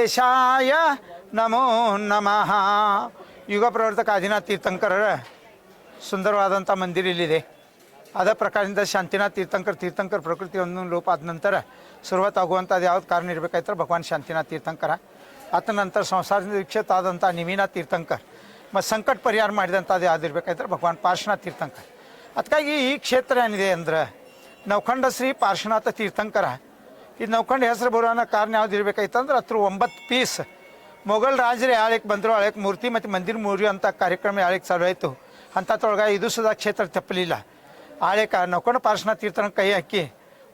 ಸಿದ್ದೇಶಾಯ ನಮೋ ನಮಃ. ಯುಗ ಪ್ರವರ್ತಕ ಆದಿನಾಥ್ ತೀರ್ಥಂಕರರ ಸುಂದರವಾದಂಥ ಮಂದಿರ ಇಲ್ಲಿದೆ. ಅದೇ ಪ್ರಕಾರದಿಂದ ಶಾಂತಿನಾಥ್ ತೀರ್ಥಂಕರ್ ತೀರ್ಥಂಕರ್ ಪ್ರಕೃತಿ ಒಂದು ಲೋಪ ಆದ ನಂತರ ಶುರುವಾತ್ ಆಗುವಂಥದ್ದು ಯಾವ್ದು ಕಾರಣ ಇರಬೇಕಾಯ್ತಾರೆ ಭಗವಾನ್ ಶಾಂತಿನಾಥ್ ತೀರ್ಥಂಕರ. ಆತ ನಂತರ ಸಂಸಾರದಿಂದ ವಿಕ್ಷೇತ ಆದಂಥ ನಿಮೀನಾಥ್ ತೀರ್ಥಂಕರ್. ಮತ್ತು ಸಂಕಟ ಪರಿಹಾರ ಮಾಡಿದಂಥದ್ದು ಯಾವ್ದು ಇರಬೇಕಾಯ್ತಾರೆ ಭಗವಾನ್ ಪಾರ್ಶ್ವನಾಥ್ ತೀರ್ಥಂಕರ್. ಅದಕ್ಕಾಗಿ ಈ ಕ್ಷೇತ್ರ ಏನಿದೆ ಅಂದ್ರೆ ನವಖಂಡ ಶ್ರೀ ಪಾರ್ಶ್ವನಾಥ ತೀರ್ಥಂಕರ ಇದು ನೌಕಂಡ ಹೆಸರು ಅನ್ನೋ ಕಾರಣ ಯಾವ್ದು ಇರಬೇಕಾಯ್ತಂದ್ರೆ ಹತ್ರ ಒಂಬತ್ತು ಪೀಸ್ ಮೊಘಲ್ ರಾಜರು ಯಾಳಕ್ಕೆ ಬಂದರು ಯಾಳಕ್ಕೆ ಮೂರ್ತಿ ಮತ್ತು ಮಂದಿರ ಮೂರಿ ಅಂತ ಕಾರ್ಯಕ್ರಮ ಯಾಳಕ್ಕೆ ಚಾಲು ಆಯಿತು. ಅಂಥದ್ರೊಳಗೆ ಇದು ಸುಧಾ ಕ್ಷೇತ್ರ ತಪ್ಪಲಿಲ್ಲ. ಆಳೆಕ ನೌಕಂಡ ಪಾರ್ಶ್ವನಾಥ ತೀರ್ಥನ ಕೈ ಹಾಕಿ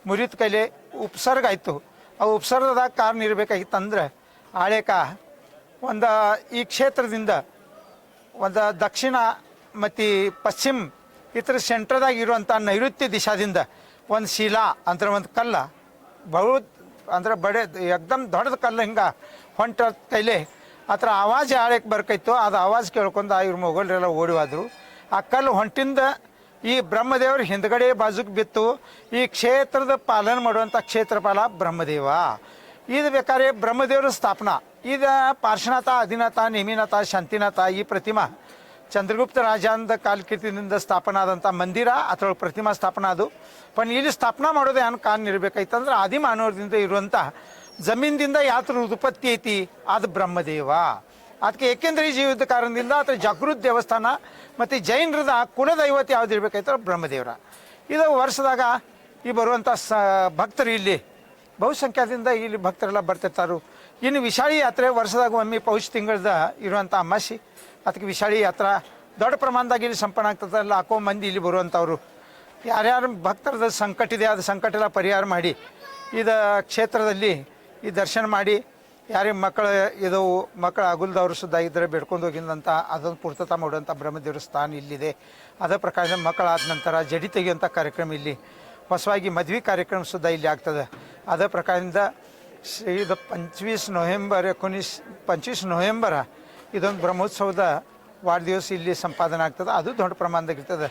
ಮುರಿದ ಕೈಲಿ ಉಪಸರ್ಗ ಆಯಿತು. ಆ ಉಪಸರ್ಗದಾಗ ಕಾರಣ ಇರಬೇಕಾಗಿತ್ತಂದ್ರೆ ಆಳೆಕ ಒಂದು ಈ ಕ್ಷೇತ್ರದಿಂದ ಒಂದು ದಕ್ಷಿಣ ಮತ್ತು ಪಶ್ಚಿಮ ಇತರ ಸೆಂಟ್ರದಾಗ ಇರುವಂಥ ನೈಋತ್ಯ ದಿಶಾದಿಂದ ಒಂದು ಶಿಲಾ ಅಂದ್ರೆ ಒಂದು ಕಲ್ಲ ಬಹು ಅಂದ್ರೆ ಬಡೆ ಎಕ್ದಮ್ ದೊಡ್ಡದ ಕಲ್ಲು ಹಿಂಗೆ ಹೊಂಟ ಕೈಲಿ ಆತರ ಆವಾಜ್ ಆಳಕ್ಕೆ ಬರ್ಕೈತು ಅದು ಆವಾಜ್ ಕೇಳ್ಕೊಂಡು ಇವ್ರ ಮೊಘಲರೆಲ್ಲ ಓಡಿ ಹೋದ್ರು ಆ ಕಲ್ಲು ಹೊಂಟಿಂದ ಈ ಬ್ರಹ್ಮದೇವ್ರ ಹಿಂದ್ಗಡೆ ಬಾಜುಕ್ ಬಿತ್ತು. ಈ ಕ್ಷೇತ್ರದ ಪಾಲನೆ ಮಾಡುವಂಥ ಕ್ಷೇತ್ರಪಾಲ ಬ್ರಹ್ಮದೇವ. ಇದು ಬೇಕಾದ್ರೆ ಬ್ರಹ್ಮದೇವ್ರ ಸ್ಥಾಪನಾ. ಇದು ಪಾರ್ಶ್ವನಾಥ, ಅಧಿನಾಥ, ನೇಮಿನಾಥ, ಶಾಂತಿನಾಥ ಈ ಪ್ರತಿಮಾ. ಚಂದ್ರಗುಪ್ತ ರಾಜಾಂದ ಕಾಲಕೃತಿಯಿಂದ ಸ್ಥಾಪನಾ ಆದಂಥ ಮಂದಿರ, ಅದ್ರೊಳಗೆ ಪ್ರತಿಮಾ ಸ್ಥಾಪನಾ ಅದು. ಪಣ್ ಇಲ್ಲಿ ಸ್ಥಾಪನಾ ಮಾಡೋದು ಏನು ಕಾರಣ ಇರಬೇಕಾಯ್ತಂದ್ರೆ ಆದಿ ಮಾನವರದಿಂದ ಇರುವಂಥ ಜಮೀನ್ದಿಂದ ಯಾತ್ರ ಉತ್ಪತ್ತಿ ಐತಿ ಅದು ಬ್ರಹ್ಮದೇವ. ಅದಕ್ಕೆ ಏಕೆಂದ್ರೆ ಜೀವದ ಕಾರಣದಿಂದ ಅಥವಾ ಜಾಗೃತ ದೇವಸ್ಥಾನ, ಮತ್ತು ಜೈನರದ ಕುಲದೈವತೆ ಯಾವ್ದು ಇರಬೇಕಾಯ್ತಾರೆ ಬ್ರಹ್ಮದೇವರ. ಇದು ವರ್ಷದಾಗ ಈ ಬರುವಂಥ ಸ, ಭಕ್ತರು ಇಲ್ಲಿ ಬಹುಸಂಖ್ಯಾತದಿಂದ ಇಲ್ಲಿ ಭಕ್ತರೆಲ್ಲ ಬರ್ತಿರ್ತಾರು. ಇನ್ನು ವಿಶಾಲಿ ಯಾತ್ರೆ ವರ್ಷದಾಗ ಒಮ್ಮೆ ಪೌಷ್ ತಿಂಗಳದ ಇರುವಂಥ ಅಮಾಸಿ. ಅದಕ್ಕೆ ವಿಶಾಳಿ ಯಾತ್ರ ದೊಡ್ಡ ಪ್ರಮಾಣದಾಗ ಇಲ್ಲಿ ಸಂಪನ್ನ ಆಗ್ತದೆ. ಅಲ್ಲಿ ಹಾಕೋ ಮಂದಿ ಇಲ್ಲಿ ಬರುವಂಥವ್ರು. ಯಾರ್ಯಾರು ಭಕ್ತರದ ಸಂಕಟ ಇದೆ, ಅದು ಸಂಕಟ ಎಲ್ಲ ಪರಿಹಾರ ಮಾಡಿ, ಇದು ಕ್ಷೇತ್ರದಲ್ಲಿ ಈ ದರ್ಶನ ಮಾಡಿ, ಯಾರೇ ಮಕ್ಕಳು ಇದು ಮಕ್ಕಳ ಅಗುಲ್ದವ್ರು ಸುದ್ದ ಇದ್ರೆ ಬೇಡ್ಕೊಂಡು ಹೋಗಿದ್ದಂಥ ಅದೊಂದು ಪೂರ್ತತ ಮಾಡುವಂಥ ಬ್ರಹ್ಮದೇವರ ಸ್ಥಾನ ಇಲ್ಲಿದೆ. ಅದೇ ಪ್ರಕಾರ ಮಕ್ಕಳಾದ ನಂತರ ಜಡಿ ತೆಗೆಯುವಂಥ ಕಾರ್ಯಕ್ರಮ ಇಲ್ಲಿ, ಹೊಸವಾಗಿ ಮದುವೆ ಕಾರ್ಯಕ್ರಮ ಸುದ್ದ ಇಲ್ಲಿ ಆಗ್ತದೆ. ಅದೇ ಪ್ರಕಾರದಿಂದ ಇದು ಪಂಚವೀಸ್ ನವೆಂಬರ್ ಕೊನೀಸ್ ಪಂಚವೀಸ್ ನವೆಂಬರ ಇದೊಂದು ಬ್ರಹ್ಮೋತ್ಸವದ ವಾರ ದಿವಸ ಇಲ್ಲಿ ಸಂಪಾದನೆ ಆಗ್ತದೆ. ಅದು ದೊಡ್ಡ ಪ್ರಮಾಣದಾಗ ಇರ್ತದೆ.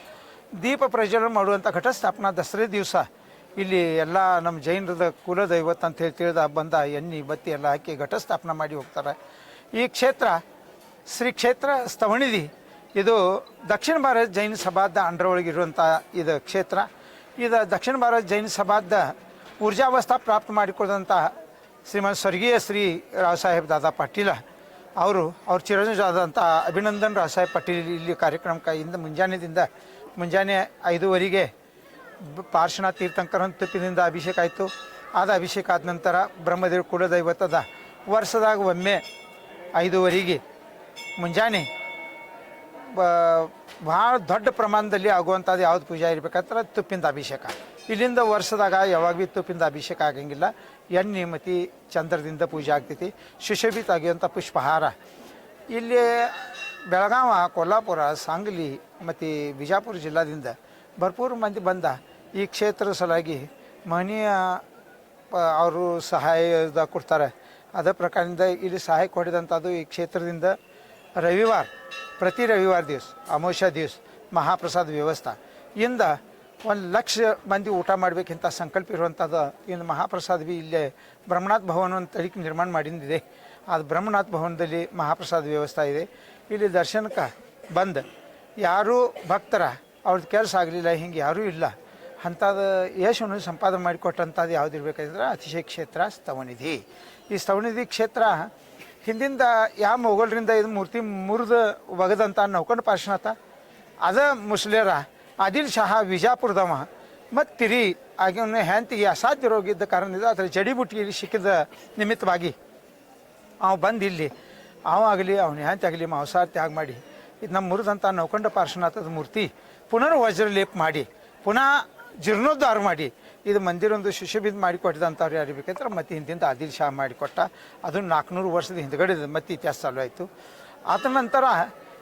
ದೀಪ ಪ್ರಜ್ವಲನ ಮಾಡುವಂಥ ಘಟ ಸ್ಥಾಪನಾ ದಸರಾ ದಿವಸ. ಇಲ್ಲಿ ಎಲ್ಲ ನಮ್ಮ ಜೈನರದ ಕುಲದೈವತ್ ಅಂತ ಹೇಳಿ ತಿಳಿದ ಬಂದ ಎಣ್ಣೆ, ಬತ್ತಿ ಎಲ್ಲ ಹಾಕಿ ಘಟ ಸ್ಥಾಪನೆ ಮಾಡಿ ಹೋಗ್ತಾರೆ. ಈ ಕ್ಷೇತ್ರ, ಶ್ರೀ ಕ್ಷೇತ್ರ ಸ್ತವಣಿದಿ ಇದು ದಕ್ಷಿಣ ಭಾರತ ಜೈನ ಸಭಾದ ಅಂಡರ್ ಒಳಗಿರುವಂಥ ಇದು ಕ್ಷೇತ್ರ. ಇದು ದಕ್ಷಿಣ ಭಾರತ ಜೈನ ಸಭಾದ ಊರ್ಜಾವಸ್ಥಾ ಪ್ರಾಪ್ತ ಮಾಡಿಕೊಂಡಂಥ ಶ್ರೀಮಂತ ಸ್ವರ್ಗೀಯ ಶ್ರೀ ರಾವ್ ಸಾಹೇಬ್ ದಾದಾ ಪಾಟೀಲ. ಅವರು, ಅವ್ರ ಚಿರಂಜಾದಂಥ ಅಭಿನಂದನ್ ರಾಸಾಯ್ ಪಾಟೀಲ್ ಇಲ್ಲಿ ಕಾರ್ಯಕ್ರಮಕ್ಕಾಗಿಂದ ಮುಂಜಾನೆದಿಂದ ಮುಂಜಾನೆ ಐದೂವರೆಗೆ ಪಾರ್ಶ್ವನಾಥ್ ತೀರ್ಥಂಕರ ತುಪ್ಪಿನಿಂದ ಅಭಿಷೇಕ ಆಯಿತು. ಆದ ಅಭಿಷೇಕ ಆದ ನಂತರ ಬ್ರಹ್ಮದೇವ್ರ ಕುಲದೈವತದ ವರ್ಷದಾಗ ಒಮ್ಮೆ ಐದೂವರೆಗೆ ಮುಂಜಾನೆ ಭಾಳ ದೊಡ್ಡ ಪ್ರಮಾಣದಲ್ಲಿ ಆಗುವಂಥದ್ದು ಯಾವ್ದು ಪೂಜೆ ಇರ್ಬೇಕಂದ್ರೆ ತುಪ್ಪಿಂದ ಅಭಿಷೇಕ. ಇಲ್ಲಿಂದ ವರ್ಷದಾಗ ಯಾವಾಗ ಭೀ ತುಪ್ಪಿಂದ ಅಭಿಷೇಕ ಆಗಂಗಿಲ್ಲ. ಎಣ್ಣೆ ಮತಿ ಚಂದ್ರದಿಂದ ಪೂಜೆ ಆಗ್ತೈತಿ. ಸುಶೋಭಿತ ಆಗಿರುವಂಥ ಪುಷ್ಪಹಾರ. ಇಲ್ಲಿ ಬೆಳಗಾವ, ಕೊಲ್ಲಾಪುರ, ಸಾಂಗ್ಲಿ ಮತ್ತು ಬಿಜಾಪುರ ಜಿಲ್ಲಾದಿಂದ ಭರ್ಪೂರ್ ಮಂದಿ ಬಂದ ಈ ಕ್ಷೇತ್ರ ಸಲುವಾಗಿ ಮಹನೀಯ ಪ- ಅವರು ಸಹಾಯದ ಕೊಡ್ತಾರೆ. ಅದೇ ಪ್ರಕಾರದಿಂದ ಇಲ್ಲಿ ಸಹಾಯ ಕೊಡಿದಂಥದ್ದು ಈ ಕ್ಷೇತ್ರದಿಂದ ರವಿವಾರ, ಪ್ರತಿ ರವಿವಾರ ದಿವಸ, ಅಮಾವಾಸ್ಯ ದಿವಸ ಮಹಾಪ್ರಸಾದ ವ್ಯವಸ್ಥೆ. ಇಂದ ಒಂದು ಲಕ್ಷ ಮಂದಿ ಊಟ ಮಾಡಬೇಕಂತ ಸಂಕಲ್ಪ ಇರುವಂಥದ್ದು ಇನ್ನು ಮಹಾಪ್ರಸಾದ ಬಿ ಇಲ್ಲೇ ಬ್ರಹ್ಮನಾಥ್ ಭವನ ಅಂತ ತಳಿಕೆ ನಿರ್ಮಾಣ ಮಾಡಿಂದಿದೆ. ಅದು ಬ್ರಹ್ಮನಾಥ್ ಭವನದಲ್ಲಿ ಮಹಾಪ್ರಸಾದ ವ್ಯವಸ್ಥೆ ಇದೆ. ಇಲ್ಲಿ ದರ್ಶನಕ್ಕೆ ಬಂದು. ಯಾರೂ ಭಕ್ತರ ಅವ್ರದ್ದು ಕೆಲಸ ಆಗಲಿಲ್ಲ, ಹಿಂಗೆ ಯಾರೂ ಇಲ್ಲ. ಅಂಥದ್ದು ಯಶವನ್ನು ಸಂಪಾದನೆ ಮಾಡಿಕೊಟ್ಟಂಥದ್ದು ಯಾವುದು ಇರಬೇಕಾದ್ರೆ ಅತಿಶಯ ಕ್ಷೇತ್ರ ಸ್ತವನಿಧಿ. ಈ ಸ್ತವನಿಧಿ ಕ್ಷೇತ್ರ ಹಿಂದಿಂದ ಯಾವ ಮೊಘಲರಿಂದ ಇದು ಮೂರ್ತಿ ಮುರಿದು ಒಗದಂಥ ನೌಕಂಡ ಪಾರ್ಶ್ವನಾಥ. ಅದ ಮುಸ್ಲಿಯರ ಆದಿಲ್ ಶಾಹ ವಿಜಾಪುರದವ. ಮತ್ತು ತಿರಿ ಆಗಿನ ಹೆಂತಿಗೆ ಅಸಾಧ್ಯ ರೋಗ ಇದ್ದ ಕಾರಣದಿಂದ ಅದರ ಜಡಿಬುಟ್ಟಿಯಲ್ಲಿ ಸಿಕ್ಕಿದ ನಿಮಿತ್ತವಾಗಿ ಅವ ಬಂದು ಇಲ್ಲಿ. ಅವ ಆಗಲಿ, ಅವನ ಹೆಂತಿ ಆಗಲಿ ಮಾಂಸಾಹಾರ ತ್ಯಾಗ ಮಾಡಿ. ಇದು ನಮ್ಮ ಮುರಿದಂಥ ನೌಕಂಡ ಪಾರ್ಶ್ವನಾಥದ ಮೂರ್ತಿ ಪುನರ್ ವಜ್ರಲೇಪ ಮಾಡಿ. ಪುನಃ ಜೀರ್ಣೋದ್ಧಾರ ಮಾಡಿ. ಇದು ಮಂದಿರೊಂದು ಶಿಶುಬಿದ್ದು ಮಾಡಿಕೊಟ್ಟಿದಂಥವ್ರು ಯಾರು ಬೇಕಂದ್ರೆ ಮತ್ತೆ ಹಿಂದಿಂದ ಆದಿಲ್ ಶಾ ಮಾಡಿಕೊಟ್ಟ ಅದು ನಾಲ್ಕುನೂರು ವರ್ಷದ ಹಿಂದ್ಗಡೆ ಮತ್ತೆ ಇತಿಹಾಸ ಚಾಲು ಆಯಿತು. ಆದ ನಂತರ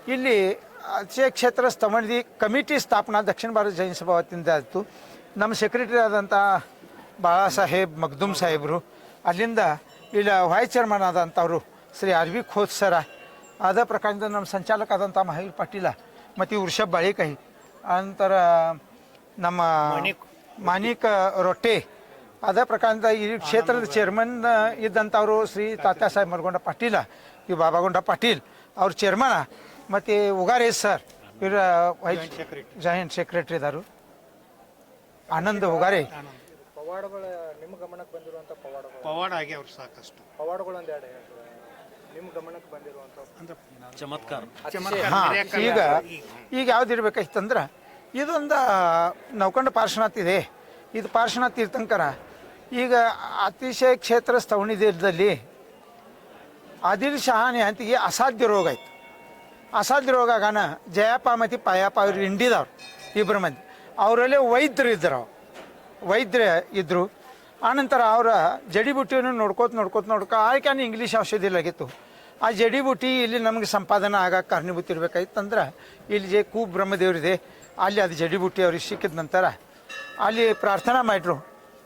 ಇಲ್ಲಿ ಅಕ್ಷಯ ಕ್ಷೇತ್ರ ಸ್ತವನಿಧಿ ಕಮಿಟಿ ಸ್ಥಾಪನಾ ದಕ್ಷಿಣ ಭಾರತ ಜೈನ್ ಸಭಾ ವತಿಯಿಂದ ಆಯಿತು. ನಮ್ಮ ಸೆಕ್ರೆಟರಿ ಆದಂಥ ಬಾಳಾ ಸಾಹೇಬ್ ಮಗ್ದುಮ್ ಸಾಹೇಬರು ಅಲ್ಲಿಂದ ಇಲ್ಲಿ vice chairman ಆದಂಥವ್ರು Shri R V Khot sir. ಅದ ಪ್ರಕಾರದಿಂದ ನಮ್ಮ ಸಂಚಾಲಕ ಆದಂಥ ಮಹೇಶ್ ಪಾಟೀಲ ಮತ್ತು ವೃಷಭ್ ಬಾಳಿಕಾಯಿ ಅನಂತರ ನಮ್ಮ ಮಾಣಿಕ್ ರೊಟ್ಟೆ. ಅದೇ ಪ್ರಕಾರದಿಂದ ಈ ಕ್ಷೇತ್ರದ ಚೇರ್ಮನ್ ಇದ್ದಂಥವರು ಶ್ರೀ ತಾತ್ಯಾಸಾಹೇಬ್ ಮಲ್ಗೊಂಡ ಪಾಟೀಲ ಈ ಬಾಬಾಗೊಂಡ ಪಾಟೀಲ್ ಅವ್ರ ಚೇರ್ಮನ ಮತ್ತು ಉಗಾರೆ ಸರ್ ಇವರ ವೈಸ್ ಜಾಯಿಂಟ್ ಸೆಕ್ರೆಟರಿ ಇದಾರು. ಆನಂದ್ ಉಗಾರೆ. ಪವಾಡಗಳ ನಿಮ್ಮ ಗಮನಕ್ಕೆ ಬಂದಿರುವಂಥ ಪವಾಡ ಪವಾಡ ಆಗ್ಯಾವ್ರು ಸಾಕಷ್ಟು. ಪವಾಡಗಳು ಒಂದೆರಡು ನಿಮ್ಮ ಗಮನಕ್ಕೆ ಬಂದಿರುವಂಥ ಅಂದ್ರೆ ಚಮತ್ಕಾರ. ಹಾಂ ಈಗ ಈಗ ಯಾವ್ದು ಇರ್ಬೇಕಾಯ್ತಂದ್ರೆ ಇದೊಂದು ನೌಕಂಡ ಪಾರ್ಶ್ವನಾಥ್ ಇದೆ. ಇದು ಪಾರ್ಶ್ವನಾಥ್ ತೀರ್ಥಂಕರ. ಈಗ ಅತಿಶಯ ಕ್ಷೇತ್ರ ಸ್ತವಣಿದಲ್ಲಿ ಆದಿಲ್ ಶಹಾನಿ ಅಂತಿಗೆ ಅಸಾಧ್ಯ ರೋಗ ಆಯ್ತು. ಅಸಾಧ್ಯ ರೋಗ ಆಗಾನ ಜಯಪ್ಪ ಮತ್ತು ಪಾಯಪ್ಪ ಅವ್ರು ಹಿಂಡಿದವ್ರು ಇಬ್ಬರು ಮಂದಿ. ಅವರಲ್ಲಿ ವೈದ್ಯರು ಇದ್ದರು ಅವ್ರು. ವೈದ್ಯರು ಇದ್ದರು ಆನಂತರ ಅವರ ಜಡಿಬುಟ್ಟಿಯನ್ನು ನೋಡ್ಕೋತ ನೋಡ್ಕೋತ ನೋಡ್ಕೊ, ಆಯ್ಕೆ ಇಂಗ್ಲೀಷ್ ಔಷಧಿ ಇಲ್ಲಾಗಿತ್ತು. ಆ ಜಡಿಬುಟ್ಟಿ ಇಲ್ಲಿ ನಮಗೆ ಸಂಪಾದನೆ ಆಗಕ್ಕೆ ಕಾರಣೀಭೂತಿರ್ಬೇಕಾಯ್ತಂದ್ರೆ ಇಲ್ಲಿ ಜೆ ಕೂ ಬ್ರಹ್ಮದೇವರಿದೆ ಅಲ್ಲಿ ಅದು ಜಡಿಬುಟ್ಟಿ ಅವ್ರಿಗೆ ಸಿಕ್ಕಿದ ನಂತರ, ಅಲ್ಲಿ ಪ್ರಾರ್ಥನಾ ಮಾಡಿದ್ರು.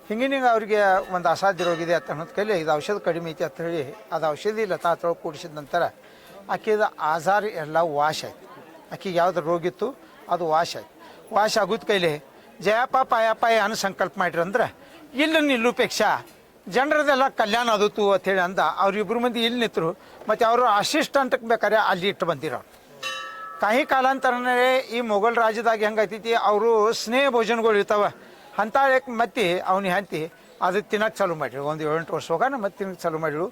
ಹಿಂಗಿನಿಂಗ ಅವರಿಗೆ ಒಂದು ಅಸಾಧ್ಯ ರೋಗಿದೆ ಅಂತ ಅನ್ನೋದು ಕೈಲಿ ಇದು ಔಷಧ ಕಡಿಮೆ ಐತಿ ಅಂತ ಹೇಳಿ, ಅದು ಔಷಧಿ ಇಲ್ಲ ತಾತ್ರ ಕೂಡಿಸಿದ ನಂತರ ಆಕೆದ ಆಜಾರ್ ಎಲ್ಲ ವಾಶ್ ಆಯ್ತು. ಆಕೆಗೆ ಯಾವ್ದು ರೋಗ ಇತ್ತು, ಅದು ವಾಶ್ ಆಯ್ತು. ವಾಶ್ ಆಗೋದ್ ಕೈಲಿ ಜಯಪ್ಪ ಪಾಯಪ್ಪ ಏನು ಸಂಕಲ್ಪ ಮಾಡಿರಿ ಅಂದ್ರೆ, ಇಲ್ಲಿ ನಿಲ್ಲುಪೇಕ್ಷ ಜನರದೆಲ್ಲ ಕಲ್ಯಾಣ ಆದತು ಹೇಳಿ ಅಂದ. ಅವ್ರಿಬ್ರು ಮಂದಿ ಇಲ್ಲಿ ನಿಂತರು. ಮತ್ತು ಅವರು ಅಸಿಸ್ಟೆಂಟ್ಗೆ ಬೇಕಾದ್ರೆ ಅಲ್ಲಿ ಇಟ್ಟು ಬಂದಿರೋ ಕಾಯಿ ಕಾಲಾಂತರನೇ ಈ ಮೊಘಲ್ ರಾಜ್ಯದಾಗ ಹೆಂಗೈತಿ ಅವರು ಸ್ನೇಹ ಭೋಜನಗಳು ಇರ್ತಾವೆ. ಅಂತ ಮತ್ತೆ ಅವನಿಗೆ ಹಂತಿ ಅದು ತಿನ್ನಕ್ಕೆ ಚಾಲು ಮಾಡಿರು ಒಂದು ಏಳೆಂಟು ವರ್ಷ ಹೋಗಾನ ಮತ್ತೆ ತಿನ್ನಕ್ಕೆ ಚಾಲು ಮಾಡಿರು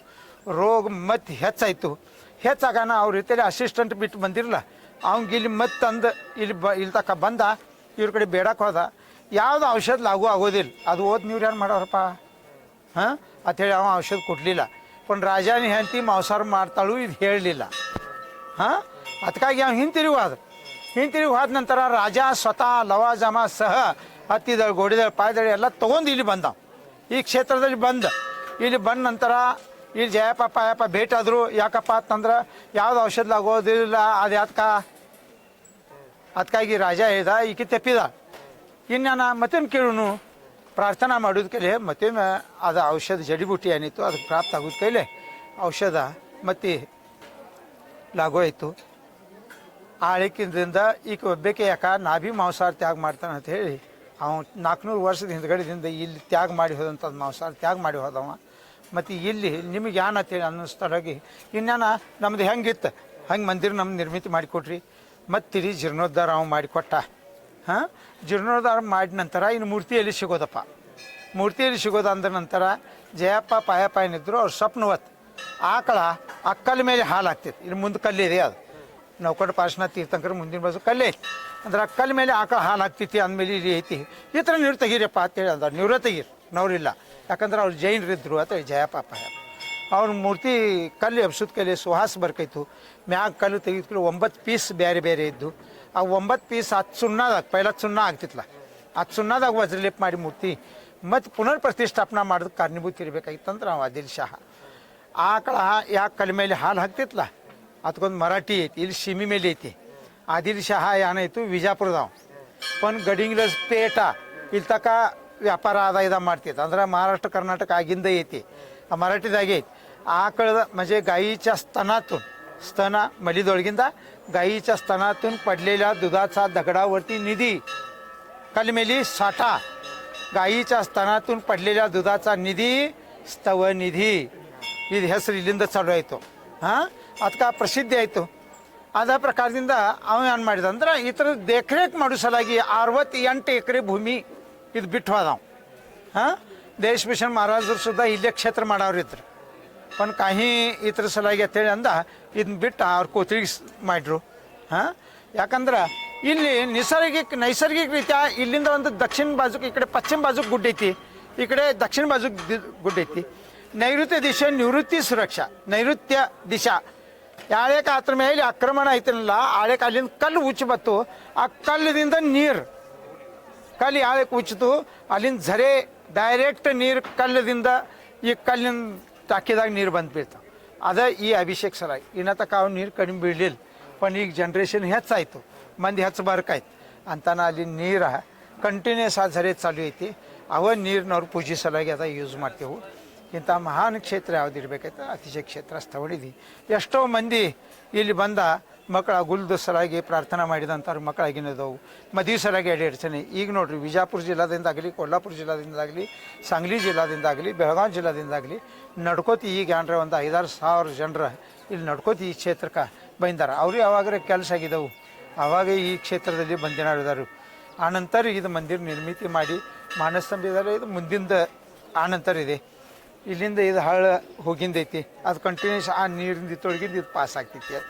ರೋಗ ಮತ್ತೆ ಹೆಚ್ಚಾಯ್ತು. ಹೆಚ್ಚಾಗಾನ ಅವ್ರ ರೀತಿಯಲ್ಲಿ ಅಸಿಸ್ಟೆಂಟ್ ಬಿಟ್ಟು ಬಂದಿರಲ್ಲ ಅವ್ನಿಗೆ ಇಲ್ಲಿ ಮತ್ತೆ ತಂದು ಇಲ್ಲಿ ಬ, ಇಲ್ಲಿ ತಕ ಬಂದ, ಇವ್ರ ಕಡೆ ಬೇಡಕ್ಕೆ ಹೋದ. ಯಾವ್ದು ಔಷಧ ಲಾಗು ಆಗೋದಿಲ್ಲ ಅದು ಓದ್ ನೀವು ಏನು ಮಾಡೋರಪ್ಪ ಹಾಂ? ಅಂಥೇಳಿ ಅವ ಔಷಧ ಕೊಡಲಿಲ್ಲ. पण ರಾಜಾನಿ ಹೆಂಡತಿ ಮಾಂಸಾರ ಮಾಡ್ತಾಳು ಇದು ಹೇಳಲಿಲ್ಲ. ಹಾಂ? ಅದಕ್ಕಾಗಿ ಅವ್ನು ಹಿಂತಿರುಗಿ ಹೋದ. ಹಿಂತಿರುಗಿ ಹೋದ ನಂತರ ರಾಜ ಸ್ವತಃ ಲವಾಜಮ ಸಹ ಹತ್ತಿದಳು ಗೋಡಿದಳು ಪಾಯ್ದಳು ಎಲ್ಲ ತೊಗೊಂಡು ಇಲ್ಲಿ ಬಂದ ಈ ಕ್ಷೇತ್ರದಲ್ಲಿ ಬಂದ. ಇಲ್ಲಿ ಬಂದ ನಂತರ ಇಲ್ಲಿ ಜಯಪ್ಪ ಪಾಯಪ್ಪ ಭೇಟಾದ್ರು ಯಾಕಪ್ಪ ಅಂತಂದ್ರೆ ಯಾವ್ದು ಔಷಧ ಆಗೋದಿಲ್ಲ ಅದು ಯಾತ್ಕ? ಅದಕ್ಕಾಗಿ ರಾಜ ಇದ ಈಕೆ ತೆಪ್ಪಿದ. ಇನ್ನು ಮತ್ತೇನು ಕೇಳುನು? ಪ್ರಾರ್ಥನಾ ಮಾಡೋದ್ ಕೈಲಿ ಮತ್ತೆ ಅದು ಔಷಧ ಜಡಿಬುಟ್ಟಿ ಏನಿತ್ತು ಅದಕ್ಕೆ ಪ್ರಾಪ್ತ ಆಗೋದ್ ಕೈಲೆ ಔಷಧ ಮತ್ತೆ ಲಾಗೋ ಆಯಿತು ಆಳಿಕಿಂದ ಈಗ ಒಬ್ಬಕ್ಕೆ ಯಾಕ ನಾಭಿ ಮಾಂಸಾಹಾರ ತ್ಯಾಗ ಮಾಡ್ತಾನೆ ಅಂತ ಹೇಳಿ ಅವನು ನಾಲ್ಕುನೂರು ವರ್ಷದ ಹಿಂದ್ಗಡೆದಿಂದ ಇಲ್ಲಿ ತ್ಯಾಗ ಮಾಡಿ ಹೋದಂಥದ್ದು ಮಾಂಸಾಹಾರ ತ್ಯಾಗ ಮಾಡಿ ಹೋದವ. ಮತ್ತು ಇಲ್ಲಿ ನಿಮಗೆ ಯಾನ್ ಅನ್ನಿಸ್ತಾರಾಗಿ ಇನ್ನೇನ ನಮ್ದು ಹೆಂಗಿತ್ತು? ಹಂಗೆ ಮಂದಿರ ನಮ್ಮ ನಿರ್ಮಿತಿ ಮಾಡಿಕೊಟ್ರಿ. ಮತ್ತು ತಿಳಿ ಜೀರ್ಣೋದ್ಧಾರ ಅವ ಮಾಡಿಕೊಟ್ಟ. ಹಾಂ? ಜೀರ್ಣೋದ್ಧಾರ ಮಾಡಿದ ನಂತರ ಇನ್ನು ಮೂರ್ತಿಯಲ್ಲಿ ಸಿಗೋದಪ್ಪ? ಮೂರ್ತಿಯಲ್ಲಿ ಸಿಗೋದು ಅಂದ ನಂತರ ಜಯಪ್ಪ ಪಾಯಪ್ಪ ಏನಿದ್ರು ಅವ್ರು ಸ್ವಪ್ನವತ್ತು ಆಕಳ ಅಕ್ಕಲ ಮೇಲೆ ಹಾಲು ಹಾಕ್ತಿತ್ತು ಇನ್ನು ಮುಂದೆ ಕಲ್ಲಿದೆ ಅದು. ನೌಕಡ ಪಾರ್ಶ್ವನಾಥ್ ತೀರ್ಥಂಕರ ಮುಂದಿನ ಬಸ್ ಕಲ್ಲೇ ಅಂದ್ರೆ ಆ ಕಲ್ಲು ಮೇಲೆ ಆಕಳ ಹಾಲು ಹಾಕ್ತೈತಿ ಅಂದಮೇಲೆ ಇಲ್ಲಿ ಐತಿ. ಈ ಥರ ನೀರು ತೆಗೀರಪ್ಪ ಅಂತೇಳಿ ಅಂದ್ರೆ. ನೀರೇ ತೆಗೀರಿ. ನವ್ರಿಲ್ಲ ಯಾಕಂದ್ರೆ ಅವ್ರು ಜೈನರಿದ್ರು ಅಂತ ಜಯಪ್ಪ ಪಾಯಪ್ಪ ಅವ್ರ ಮೂರ್ತಿ ಕಲ್ಲು ಎಬ್ಸೋದ್ ಕೈಲಿ ಸುಹಾಸ ಬರ್ಕೈತು. ಮ್ಯಾಗ ಕಲ್ಲು ತೆಗೆದ್ಕಲು ಒಂಬತ್ತು ಪೀಸ್ ಬೇರೆ ಬೇರೆ ಇದ್ದು. ಆ ಒಂಬತ್ತು ಪೀಸ್ ಹತ್ತು ಸುಣ್ಣದಾಗ ಪೈಲ ಸುಣ್ಣ ಆಗ್ತಿತ್ತಲ್ಲ ಹತ್ತು ಸುಣ್ಣದಾಗ ವಜ್ರಲೇಪ್ ಮಾಡಿ ಮೂರ್ತಿ. ಮತ್ತು ಪುನರ್ ಪ್ರತಿಷ್ಠಾಪನಾ ಮಾಡೋದಕ್ಕೆ ಕಾರಣೀಭೂತ ಇರಬೇಕಾಗಿತ್ತಂದ್ರೆ ನಾವು ಆದಿಲ್ ಶಾಹ ಆಕಳ ಯಾಕೆ ಕಲ್ ಮೇಲೆ ಹಾಲು ಹಾಕ್ತಿತ್ತಲ್ಲ ಅದಕ್ಕೊಂದು ಮರಾಠಿ ಐತಿ, ಇಲ್ಲಿ ಶಿಮಿ ಮೇಲೆ ಐತಿ. ಆದಿಲ್ ಶಹ ಏನಾಯ್ತು ವಿಜಾಪುರದವ. ಪನ್ ಗಡಿಂಗ್ಲಸ್ ಪೇಟ ಇಲ್ಲಿ ತಕ ವ್ಯಾಪಾರ ಆದಾಯದ ಮಾಡ್ತೈತೆ ಅಂದ್ರೆ महाराष्ट्र कर्नाटक ಆಗಿಂದ येते मराठीदागे ಆ कळद म्हणजे गाईच्या स्तनातून स्तना मलिदोळगिंद गाईच्या स्तनातून पडलेल्या दुधाचा दगडावरती निधी कलमेली साठा गाईच्या स्तनातून पडलेल्या दुधाचा निधी स्तवनिधी ह्या ಶ್ರೀಲಿಂದ ಚಾಲೂ ಆಯಿತು. ಹಾಂ? ಅದಕ್ಕೆ ಪ್ರಸಿದ್ಧಿ ಆಯಿತು. ಆದ ಪ್ರಕಾರದಿಂದ ಅವ ಏನು ಮಾಡಿದ ಅಂದ್ರೆ ಈ ಥರದ ದೇಖರೇಖ್ ಮಾಡೋ ಸಲಾಗಿ ಅರವತ್ತೆಂಟು ಎಕರೆ ಭೂಮಿ ಇದು ಬಿಟ್ಟು ಹೋದವು. ಹಾಂ? ದೇಶ ಮಹಾರಾಜರು ಸುದ್ದ ಇಲ್ಲೇ ಕ್ಷೇತ್ರ ಮಾಡೋರಿದ್ರು ಒಂದು ಕಾಹಿ ಇದ್ರ ಸಲಾಗಿ ಅಂತೇಳಿ ಅಂದ ಇದನ್ನ ಬಿಟ್ಟು ಅವ್ರು ಕೂತಿಗೆ ಮಾಡಿರು ಹಾಂ? ಯಾಕಂದ್ರೆ ಇಲ್ಲಿ ನಿಸರ್ಗಿಕ, ನೈಸರ್ಗಿಕ ರೀತಿಯ ಇಲ್ಲಿಂದ ಒಂದು ದಕ್ಷಿಣ ಬಾಜುಗೆ ಈ ಕಡೆ ಪಶ್ಚಿಮ ಬಾಜುಗೆ ಗುಡ್ಡ ಐತಿ. ಈ ಕಡೆ ದಕ್ಷಿಣ ಬಾಜುಗೆ ಗುಡ್ಡ ಐತಿ. ನೈಋತ್ಯ ದಿಶೆ ನಿವೃತ್ತಿ ಸುರಕ್ಷಾ, ನೈಋತ್ಯ ದಿಶಾ. ಯಾಳ್ಯಾಕೆ ಅದ್ರ ಮೇಲೆ ಆಕ್ರಮಣ ಐತನಲ್ಲ ಆಳ್ಯಾಕೆ ಅಲ್ಲಿಂದ ಕಲ್ಲು ಉಚ್ಚಿ ಬತ್ತು, ಆ ಕಲ್ಲದಿಂದ ನೀರು ಕಲ್ಲು ಯಾವ್ದಕ್ಕೆ ಉಚ್ಚಿತು ಅಲ್ಲಿಂದ ಝರೆ ಡೈರೆಕ್ಟ್ ನೀರು ಕಲ್ಲದಿಂದ ಈ ಕಲ್ಲಿನ ಟಾಕಿದಾಗ ನೀರು ಬಂದು ಬೀಳ್ತಾವೆ ಅದ ಈ ಅಭಿಷೇಕ್ ಸರ ಇನ್ನ ತಕ ಅವು ನೀರು ಕಡಿಮೆ ಬೀಳಲಿಲ್ಲ. ಪನ್ ಈಗ ಜನ್ರೇಷನ್ ಹೆಚ್ಚಾಯಿತು. ಮಂದಿ ಹೆಚ್ಚು ಹೆಚ್ಚಬಾರ್ಕಾಯ್ತು. ಅಂತಾನೆ ಅಲ್ಲಿ ನೀರು ಕಂಟಿನ್ಯೂಸ್ ಆ ಝರೆ ಚಾಲು ಐತಿ. ಅವ ನೀರಿನವ್ರು ಪೂಜೆ ಸಲುವಾಗಿ ಅದ ಯೂಸ್ ಮಾಡ್ತೇವೆ. ಇಂಥ ಮಹಾನ್ ಕ್ಷೇತ್ರ ಯಾವ್ದು ಇರಬೇಕಾಯ್ತು ಅತಿಶಯ ಕ್ಷೇತ್ರ ಸ್ಥವಳಿದಿ. ಎಷ್ಟೋ ಮಂದಿ ಇಲ್ಲಿ ಬಂದ ಮಕ್ಕಳ ಗುಲ್ದ ಸಲಾಗಿ ಪ್ರಾರ್ಥನಾ ಮಾಡಿದಂಥವ್ರು ಮಕ್ಕಳಾಗಿನದವು. ಮದುವೆ ಎಡೆ ಅಡಚಣೆ ಈಗ ನೋಡ್ರಿ ವಿಜಾಪುರ ಜಿಲ್ಲಾದಿಂದಾಗಲಿ, ಕೊಲ್ಲಾಪುರ ಜಿಲ್ಲಾದಿಂದಾಗಲಿ, ಸಾಂಗ್ಲಿ ಜಿಲ್ಲಾದಿಂದಾಗಲಿ, ಬೆಳಗಾವಿ ಜಿಲ್ಲಾದಿಂದಾಗಲಿ ನಡ್ಕೋತಿ ಈಗ ಏನಾರ ಒಂದು ಐದಾರು ಸಾವಿರ ಜನರ ಇಲ್ಲಿ ನಡ್ಕೋತಿ ಈ ಕ್ಷೇತ್ರಕ್ಕೆ ಬಂದಾರ. ಅವ್ರು ಯಾವಾಗರ ಕೆಲಸ ಆಗಿದ್ದವು ಆವಾಗ ಈ ಕ್ಷೇತ್ರದಲ್ಲಿ ಬಂದಿನಾಡಿದರು ಆನಂತರ ಇದು ಮಂದಿರ ನಿರ್ಮಿತಿ ಮಾಡಿ ಮಾನಸ್ತಂಭಿದಲ್ಲಿ ಇದು ಮುಂದಿಂದ ಆನಂತರ ಇದೆ. ಇಲ್ಲಿಂದ ಇದು ಹಳ್ಳ ಹೋಗಿಂದೈತಿ. ಅದು ಕಂಟಿನ್ಯೂಸ್ ಆ ನೀರಿಂದ ತೊಳಗಿಂದ ಇದು ಪಾಸ್ ಆಗ್ತೈತಿ ಅದು.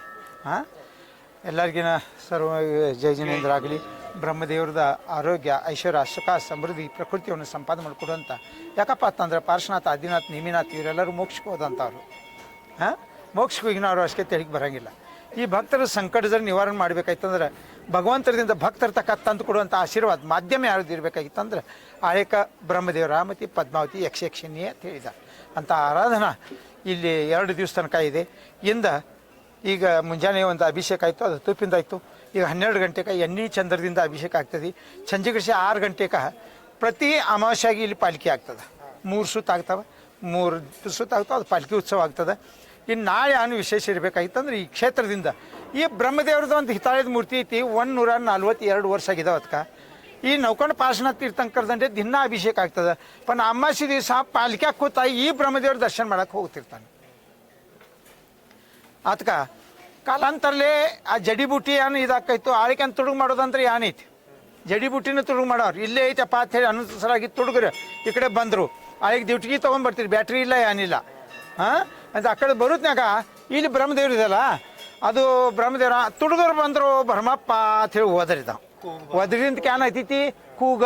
ಹಾಂ? ಎಲ್ಲರಿಗಿನ ಸರ್ವ ಜಯ ಜಿನೇಂದ್ರ ಆಗಲಿ. ಬ್ರಹ್ಮದೇವ್ರದ ಆರೋಗ್ಯ, ಐಶ್ವರ್ಯ, ಸುಖ, ಸಮೃದ್ಧಿ, ಪ್ರಕೃತಿಯನ್ನು ಸಂಪಾದನೆ ಮಾಡಿಕೊಡುವಂಥ ಯಾಕಪ್ಪ ಅಂತಂದ್ರೆ ಪಾರ್ಶ್ವನಾಥ, ಆದಿನಾಥ್ ನೇಮಿನಾಥ್ ಇವರೆಲ್ಲರೂ ಮೋಕ್ಷಕ್ಕೆ ಹೋದಂಥವ್ರು. ಹಾಂ? ಮೋಕ್ಷಕ್ಕೆ ಹೋಗಿನವ್ರು ಅಷ್ಟೇ ತೆಳಿಗೆ ಬರೋಂಗಿಲ್ಲ. ಈ ಭಕ್ತರ ಸಂಕಟದಲ್ಲಿ ನಿವಾರಣೆ ಮಾಡಬೇಕಾಯ್ತಂದ್ರೆ ಭಗವಂತರದಿಂದ ಭಕ್ತರ ತಕ್ಕ ತಂದು ಕೊಡುವಂಥ ಆಶೀರ್ವಾದ ಮಾಧ್ಯಮ ಯಾರ್ದು ಇರಬೇಕಾಗಿತ್ತಂದ್ರೆ ಆಯಕ ಬ್ರಹ್ಮದೇವ ರಾಮತಿ ಪದ್ಮಾವತಿ ಯಕ್ಷಯಕ್ಷಿಣಿಯೇ ಅಂತ ಹೇಳಿದ. ಅಂಥ ಆರಾಧನಾ ಇಲ್ಲಿ ಎರಡು ದಿವಸ ತನಕ ಇದೆ. ಇಂದ ಈಗ ಮುಂಜಾನೆ ಒಂದು ಅಭಿಷೇಕ ಆಯಿತು, ಅದು ಆಯಿತು. ಈಗ ಹನ್ನೆರಡು ಗಂಟೆಗೆ ಎಣ್ಣೆ ಚಂದ್ರದಿಂದ ಅಭಿಷೇಕ ಆಗ್ತದೆ. ಸಂಜೆಗಡಿಸಿ ಆರು ಗಂಟೆಗೆ ಪ್ರತಿ ಅಮಾವಾಸ್ಯಾಗಿ ಇಲ್ಲಿ ಪಾಲಿಕೆ ಆಗ್ತದೆ. ಮೂರು ಸುತ್ತ ಆಗ್ತವೆ, ಮೂರು ಸುತ್ತ ಆಗ್ತಾವೆ, ಅದು ಪಾಲಿಕೆ ಉತ್ಸವ ಆಗ್ತದೆ. ಇನ್ನು ನಾಳೆ ಏನು ವಿಶೇಷ ಇರಬೇಕಾಗಿತ್ತಂದ್ರೆ ಈ ಕ್ಷೇತ್ರದಿಂದ ಈ ಬ್ರಹ್ಮದೇವ್ರದ್ದು ಒಂದು ಹಿತಾಳದ ಮೂರ್ತಿ ಐತಿ ಒಂದು ನೂರ ವರ್ಷ ಆಗಿದಾವೆ ಅದಕ್ಕೆ ಈ ನೌಕಂಡ ಪಾಶನ ತೀರ್ಥಂಕರದಂಡೆ ದಿನ ಅಭಿಷೇಕ ಆಗ್ತದೆ. ಪನ್ ಅಮಾಸಿ ದಿವಸ ಪಾಲಿಕೆ ಕೂತ ಈ ಬ್ರಹ್ಮದೇವ್ರ ದರ್ಶನ ಮಾಡಕ್ಕೆ ಹೋಗ್ತಿರ್ತಾನೆ. ಅದಕ್ಕ ಕಾಲಾಂತರಲೇ ಆ ಜಡಿಬುಟಿ ಏನು ಇದಾಕೈತು ಆಳಿಕೆ ತುಡುಗು ಮಾಡೋದಂದ್ರೆ ಏನೈತಿ ಜಡಿಬುಟ್ಟಿನ ತುಡುಗು ಮಾಡೋರು. ಇಲ್ಲೇ ಐತಪ್ಪ ಅಂತ ಹೇಳಿ ಅನುಸರಾಗಿ ತುಡುಗರು ಈ ಕಡೆ ಬಂದರು. ಆಳಿಗೆ ಡ್ಯೂಟಿಗೆ ತೊಗೊಂಡ್ಬರ್ತೀರಿ, ಬ್ಯಾಟ್ರಿ ಇಲ್ಲ ಏನಿಲ್ಲ ಹಾಂ? ಅಂತ ಆ ಕಡೆ ಬರುತ್ನಾಗ ಇಲ್ಲಿ ಬ್ರಹ್ಮದೇವ್ರು ಇದಲ್ಲ ಅದು ಬ್ರಹ್ಮದೇವ್ರ, ತುಡುಗರು ಬಂದರು ಬ್ರಹ್ಮಪ್ಪ ಅಂತ ಹೇಳಿ ಹೋದ್ರಿದ. ಒದ್ರಿಂದ ಕ್ಯಾನ್ ಐತಿ ಕೂಗ.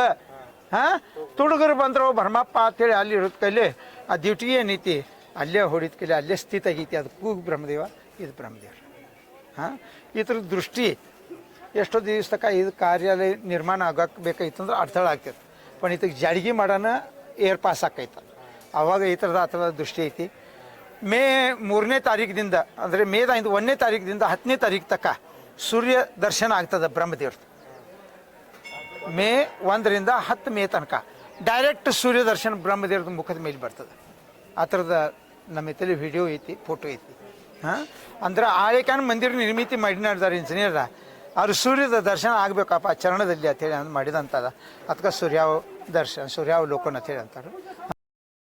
ಹಾಂ? ತುಡುಗರು ಬಂದರು ಬ್ರಹ್ಮಪ್ಪ ಅಂತೇಳಿ ಅಲ್ಲಿ ಕೈಲಿ ಆ ಡ್ಯೂಟಿಗೆ ಏನೈತಿ? ಅಲ್ಲೇ ಹೊಡಿದ ಅಲ್ಲೇ ಸ್ಥಿತ ಆಗೈತಿ. ಅದು ಕೂಗು ಬ್ರಹ್ಮದೇವ, ಇದು ಬ್ರಹ್ಮದೇವ್ರ. ಹಾಂ? ಈ ಥರದ ದೃಷ್ಟಿ ಎಷ್ಟೋ ದಿವಸ ತನಕ ಇದು ಕಾರ್ಯಾಲಯ ನಿರ್ಮಾಣ ಆಗಕ್ಕೆ ಬೇಕಾಗಿತ್ತಂದ್ರೆ ಅಡ್ತಳ ಆಗ್ತೈತೆ. ಪಣ ಇದಕ್ಕೆ ಜಾಡಿಗೆ ಮಾಡೋಣ ಏರ್ ಪಾಸ್ ಆಕೈತೆ. ಅವಾಗ ಈ ಥರದ ಆ ದೃಷ್ಟಿ ಐತಿ. ಮೇ ಮೂರನೇ ತಾರೀಕಿನಿಂದ ಅಂದರೆ ಮೇದಿಂದ ಒಂದನೇ ತಾರೀಕಿನಿಂದ ಹತ್ತನೇ ತಾರೀಕು ತನಕ ಸೂರ್ಯ ದರ್ಶನ ಆಗ್ತದೆ ಬ್ರಹ್ಮದೇವ್ರದ್ದು ಮೇ ಒಂದರಿಂದ ಹತ್ತು ಮೇ ತನಕ ಡೈರೆಕ್ಟ್ ಸೂರ್ಯ ದರ್ಶನ ಬ್ರಹ್ಮದೇವ್ರದ ಮುಖದ ಮೇಲೆ ಬರ್ತದೆ. ಆ ಥರದ ನಮ್ಮ ತಲೆ ವಿಡಿಯೋ ಐತಿ ಫೋಟೋ ಐತಿ. ಹಾಂ? ಅಂದ್ರೆ ಆಳಿಕಾನ ಮಂದಿರ ನಿರ್ಮಿತಿ ಮಾಡಿನಾಡ್ದಾರೆ ಇಂಜಿನಿಯರ್ ಅವ್ರು ಸೂರ್ಯದ ದರ್ಶನ ಆಗ್ಬೇಕಪ್ಪ ಚರಣದಲ್ಲಿ ಅಂತೇಳಿ ಅಂದ್ ಮಾಡಿದಂತದ ಅದಕ್ಕೆ ಸೂರ್ಯಾವ ದರ್ಶನ, ಸೂರ್ಯಾವಲೋಕನ ಅಂತೇಳಿ ಅಂತಾರೆ.